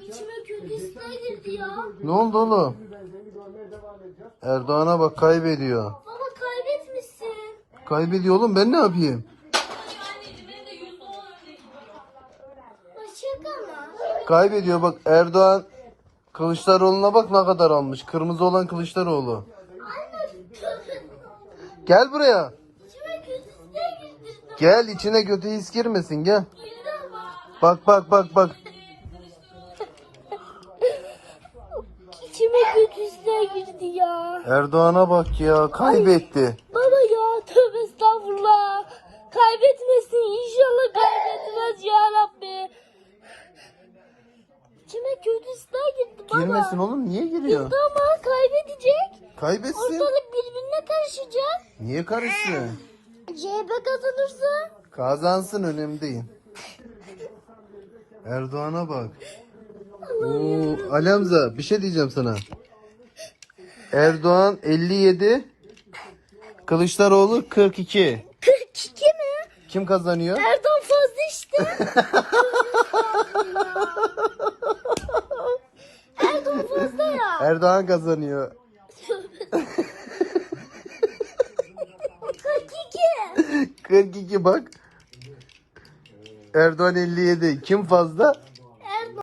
İçime hisler girdi ya. Ne oldu oğlum? Erdoğan'a bak kaybediyor. Baba kaybetmişsin. Kaybediyor oğlum ben ne yapayım? Kaybediyor bak Erdoğan Kılıçdaroğlu'na bak ne kadar almış. Kırmızı olan Kılıçdaroğlu. Gel buraya. Gel içine kötü his girmesin gel. Bak bak bak bak. Hisler girdi ya. Erdoğan'a bak ya kaybetti. Baba ya tövbe estağfurullah. Kaybetmesin inşallah kaybetmez ya Rabbi. İçime kötü hisler girdi baba. Girmesin oğlum niye giriyor? Girdi ama kaybedecek. Kaybetsin. Ortalık birbirine karışacak. Niye karışsın? CHP kazanırsa. Kazansın önemli değil. Erdoğan'a bak. Oo, Ali Hamza bir şey diyeceğim sana. Erdoğan 57, Kılıçdaroğlu 42. 42 mi? Kim kazanıyor? Erdoğan fazla işte. Erdoğan fazla ya. Erdoğan kazanıyor. 42. 42 bak. Erdoğan 57. Kim fazla?